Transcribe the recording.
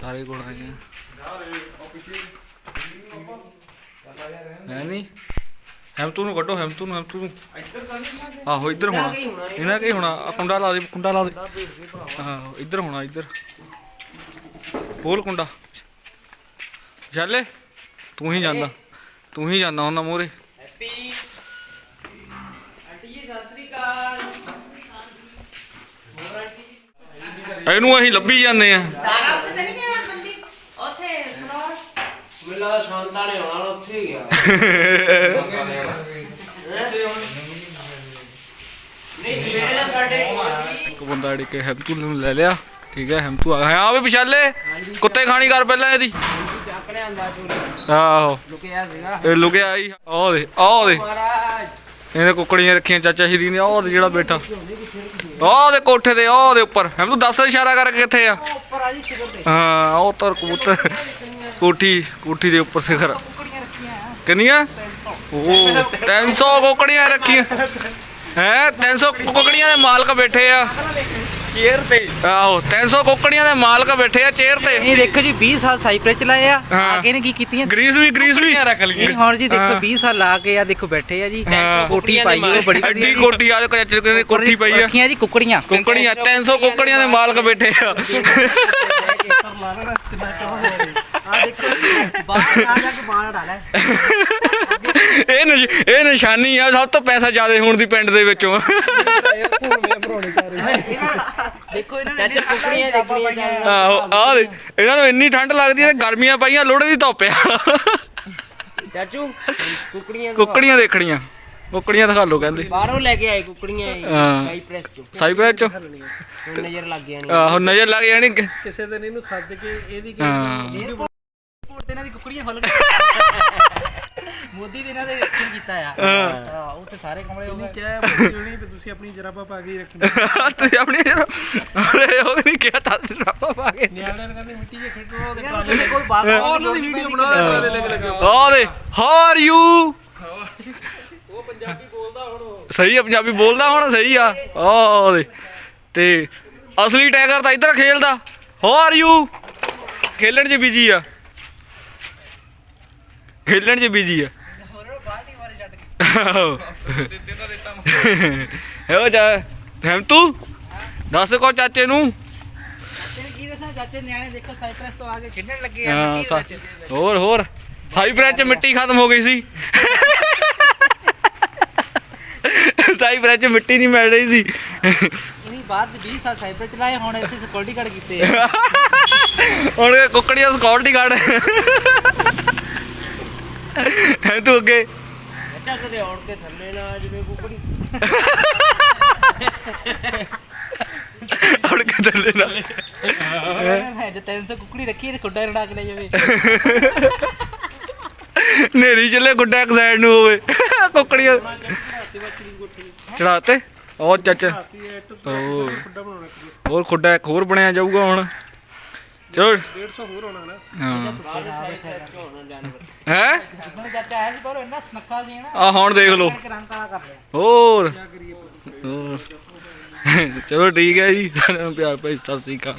ਦਾਰੇ ਕੋਲ ਆਏ ਆ ਹੈ ਨਹੀਂ? ਹੈਮਤੂ ਨੂੰ ਕੱਢੋ ਹੈਮਤੂ ਨੂੰ ਹੈਮਤੂ ਨੂੰ। ਆਹੋ ਇੱਧਰ ਹੋਣਾ। ਇਹਨਾਂ ਕੇ ਹੋਣਾ ਆ ਕੁੰਡਾ ਲਾ ਦੇ ਕੁੰਡਾ ਲਾ ਦੇ। ਆਹੋ ਇੱਧਰ ਹੋਣਾ ਇੱਧਰ। ਬੋਲ ਕੁੰਡਾ। ਚੱਲੇ ਤੂੰ ਹੀ ਜਾਂਦਾ। ਤੂੰ ਹੀ ਜਾਂਦਾ ਉਹਨਾਂ ਮੋਰੇ ਹੈਪੀ। ਆਂਟੀ ਜੀ ਸਤਿ ਸ੍ਰੀ ਅਕਾਲ। ਹੋਰ ਆਂਟੀ ਜੀ ਇਹਨੂੰ ਅਸੀਂ ਲੱਭੀ ਜਾਂਦੇ ਆ ਸਾਰਾ ਉੱਥੇ ਤੇ ਨਹੀਂ ਗਿਆ ਬੰਦੀ ਉੱਥੇ ਫਲੋਰ ਮੈਨੂੰ ਲੱਗਦਾ ਸ਼ਾਂਤਾ ਨੇ ਆਉਣਾ ਉੱਥੇ ਹੀ ਗਿਆ ਨਹੀਂ ਸਵੇਰੇ ਦਾ ਸਾਡੇ ਕੋਲ ਸੀ ਇੱਕ ਬੰਦਾ ਅੜੀ ਕੇ ਹੈਮਤੂ ਨੂੰ ਲੈ ਲਿਆ ਠੀਕ ਹੈ ਹੈਮਤੂ ਆ ਗਿਆ। ਹਾਂ ਵੀ ਵਿਸ਼ਾਲੇ ਕੁੱਤੇ ਖਾਣੀ ਕਰ ਪਹਿਲਾਂ ਇਹਦੀ। ਚੱਕ ਲਿਆਂਦਾ ਚੋਰੀ ਆਹੋ। ਲੁਕਿਆ ਸੀਗਾ ਇਹ ਲੁਕਿਆ ਆਈ ਆਹ ਦੇ ਆਹ ਦੇ ਮਹਾਰਾਜ ਇਹਨੇ ਕੁੱਕੜੀਆਂ ਰੱਖੀਆਂ ਚਾਚਾ ਸ਼੍ਰੀ ਨੇ ਦੇ ਜਿਹੜਾ ਬੈਠਾ। ਆਹ ਦੇ ਕੋਠੇ ਤੇ ਆਹ ਦੇ ਉੱਪਰ। ਹੈਮਤੂ ਦੱਸ ਇਸ਼ਾਰਾ ਕਰਕੇ ਕਿੱਥੇ ਆ? ਉੱਪਰ ਆ ਜੀ ਸਿਗਰ ਤੇ। ਹਾਂ ਉਹ ਤਰ ਕਬੂਤਰ। ਕੋਠੀ ਕੋਠੀ ਦੇ ਉੱਪਰ ਸਿਖਰ। ਕਿੰਨੀਆਂ? ਉਹ 300 ਕੋਕੜੀਆਂ ਰੱਖੀਆਂ। ਹੈ? 300 ਕੋਕੜੀਆਂ ਦੇ ਮਾਲਕ ਬੈਠੇ ਆ। ਚੇਅਰ ਤੇ। ਆਹੋ 300 ਕੋਕੜੀਆਂ ਦੇ ਮਾਲਕ ਬੈਠੇ ਆ ਚੇਅਰ ਤੇ। ਇਹ ਦੇਖੋ ਜੀ 20 ਸਾਲ ਸਾਈਪ੍ਰੈਸ ਚਲਾਏ ਆ। ਹਾਂ। ਆ ਕੇ ਨੇ ਕੀ ਕੀਤੀਆਂ? ਗਰੀਸ ਵੀ ਗਰੀਸ ਵੀ। ਨਹੀਂ ਹੁਣ ਜੀ ਦੇਖੋ ਹਾਂ। 20 ਸਾਲ ਲਾ ਕੇ ਆ ਦੇਖੋ ਬੈਠੇ ਆ ਜੀ। ਕੋਠੀ ਪਾਈ ਉਹ ਬੜੀ ਐਡੀ ਕੋਠੀ ਆ ਚਾਚੇ ਕਹਿੰਦੇ ਕੋਠੀ ਪਈ ਆ। ਰੱਖੀਆਂ ਜੀ ਕੁੱਕੜੀਆਂ। ਕੁੱਕੜੀਆਂ 300 ਕੁੱਕੜੀਆਂ ਦੇ ਮਾਲਕ ਬੈਠੇ ਆ। ਬਾਹਰ ਆ ਜਾ ਕੇ ਬਾਹਰ ਡਾਲਾ ਇਹ ਨਿਸ਼- ਇਹ ਨਿਸ਼ਾਨੀ ਆ ਸਭ ਤੋਂ ਪੈਸਾ ਜ਼ਿਆਦਾ ਹੋਣ ਦੀ ਪਿੰਡ ਦੇ ਵਿੱਚੋਂ। ਦੇਖੋ ਇਹਨਾਂ ਨੇ ਚਾਚਾ ਕੁਕੜੀਆਂ ਦੇਖਣੀਆਂ ਚੱਲ ਆਹੋ ਇਹਨਾਂ ਨੂੰ ਇੰਨੀ ਠੰਡ ਲੱਗਦੀ ਹੈ ਤੇ ਗਰਮੀਆਂ ਪਈਆਂ ਲੋੜੇ ਦੀ ਧੁੱਪ ਆ। ਚਾਚੂ ਕੁਕੜੀਆਂ ਦੇਖਣੀਆਂ ਕੁੱਕੜੀਆਂ ਦਿਖਾ ਲਓ ਕਹਿੰਦੇ। ਬਾਹਰੋਂ ਲੈ ਕੇ ਆਏ ਕੁਕੜੀਆਂ ਇਹ ਹਾਂ। ਸਾਈਪ੍ਰੈਸ ਚੋਂ। ਸਾਈਬਰ ਚ? ਹੁਣ ਨਜ਼ਰ ਲੱਗ ਜਾਣੀ ਆਹੋ ਨਜ਼ਰ ਲੱਗ ਜਾਣੀ ਕਿਸੇ ਦਿਨ ਇਹਨੂੰ ਸੱਦ ਕੇ ਇਹਦੀ ਹਾਂ। ਤੇ ਇਹਨਾਂ ਦੀ ਕੁੱਕੜੀਆਂ ਫੁੱਲ ਗਈਆਂ। ਮੋਦੀ ਦੇ ਇਹਨਾਂ ਦੇ ਕੀ ਕੀਤਾ ਆ। ਹਾਂ। ਉਹ ਤੇ ਸਾਰੇ ਕਮਲੇ ਹੋ ਗਏ। ਕਿਹਾ ਬੋਲੀ ਵੀ ਤੁਸੀਂ ਆਪਣੀ ਜਰਾਬਾ ਪਾ ਕੇ ਹੀ ਰੱਖਣੀ। ਤੁਸੀਂ ਆਪਣੀ ਅਰੇ ਉਹ ਨਹੀਂ ਕਿਹਾ ਤਾਂ ਰੱਬਾ ਪਾ ਕੇ। ਨਿਆਣਿਆਂ ਨੂੰ ਕਹਿੰਦੇ ਮਿੱਟੀ 'ਚ ਖੇਡੋ ਤੇ ਇਹਨਾਂ ਨੂੰ ਕੋਈ ਬਾਤ ਉਹਨਾਂ ਦੀ ਵੀਡੀਓ ਬਣਾ ਦੇ ਲੱਗ ਲੱਗ। ਆ ਦੇ ਹਾਊ ਆਰ ਯੂ ਉਹ ਪੰਜਾਬੀ ਬੋਲਦਾ ਹੁਣ ਸਹੀ ਆ ਪੰਜਾਬੀ ਬੋਲਦਾ ਹੁਣ ਸਹੀ ਆ। ਆ ਦੇ ਤੇ ਅਸਲੀ ਟਾਈਗਰ ਤਾਂ ਇੱਧਰ ਖੇਲਦਾ। ਹਾਊ ਆਰ ਯੂ ਖੇਲਣ 'ਚ ਬਿਜ਼ੀ ਆ। ਖੇਲਣ 'ਚ ਬਿਜ਼ੀ ਆ। ਹੋ ਜਾ ਹਮ ਤੂੰ? ਦੱਸ ਕੋ ਚਾਚੇ ਨੂੰ ਹਾਂ, ਸਾ- ਹੋਰ ਹੋਰ। ਸਾਈਪ੍ਰੈਸ ਚ ਮਿੱਟੀ ਖਤਮ ਹੋ ਗਈ ਸੀ। ਸਾਈਪ੍ਰੈਸ ਚ ਮਿੱਟੀ ਨਹੀਂ ਮਿਲ ਰਹੀ ਸੀ। ਇਹਨੀ ਬਾਹਰ ਦੇ 20 ਸਾਲ ਸਾਈਪ੍ਰੈਸ ਚਲਾਏ ਹੁਣ ਇੱਥੇ ਸਿਕਿਉਰਿਟੀ ਗਾਰਡ ਕੀਤੇ ਆ। ਹੁਣ ਇਹ ਕੁੱਕੜੀਆਂ ਸਕਿਉਰਟੀ ਗਾਰਡ ਹੈ ਤੂੰ ਅੱਗੇ? ਚਾਚਾ ਕਦੇ ਔੜ ਕੇ ਥੱਲੇ ਨਾ ਆ ਜਿਵੇਂ ਕੁਕੜੀ। ਉੜ ਕੇ ਥੱਲੇ ਨਾਲ ਹੈ। ਜੇ 300 ਕੁੱਕੜੀ ਰੱਖੀ ਇਹ ਖੁੱਡਾ ਰੜਾ ਕੇ ਲੈ ਜਾਵੇ। ਨੇਰੀ ਚੱਲੇ ਗੁੱਡਾ ਇੱਕ ਸਾਈਡ ਨੂੰ ਹੋਵੇ। ਕੁੱਕੜੀਆਂ। ਚੜਾਤੇ ਉਹ ਚਾਚਾ। ਹੋਰ ਖੁੱਡਾ ਇੱਕ ਹੋਰ ਬਣਿਆ ਜਾਊਗਾ ਹੁਣ। ਚਲੋ 150 ਹੋਰ ਹੋਣਾ ਨਾ। ਹਾਂ। ਹੈ? ਹੁਣ ਚਾਚਾ ਆਇਆ ਸੀ ਪਰ ਉਹ ਇੰਨਾ ਸੁਨੱਖਾ ਸੀ ਨਾ ਆ ਹੁਣ ਦੇਖ ਲਓ। ਕਰ ਲਿਆ। ਹੋਰ। ਹੋਰ। ਚਲੋ ਠੀਕ ਹੈ ਜੀ। ਸਾਰਿਆਂ ਨੂੰ ਪਿਆਰ ਭਾਈ ਸਤਿ ਸ੍ਰੀ ਅਕਾਲ।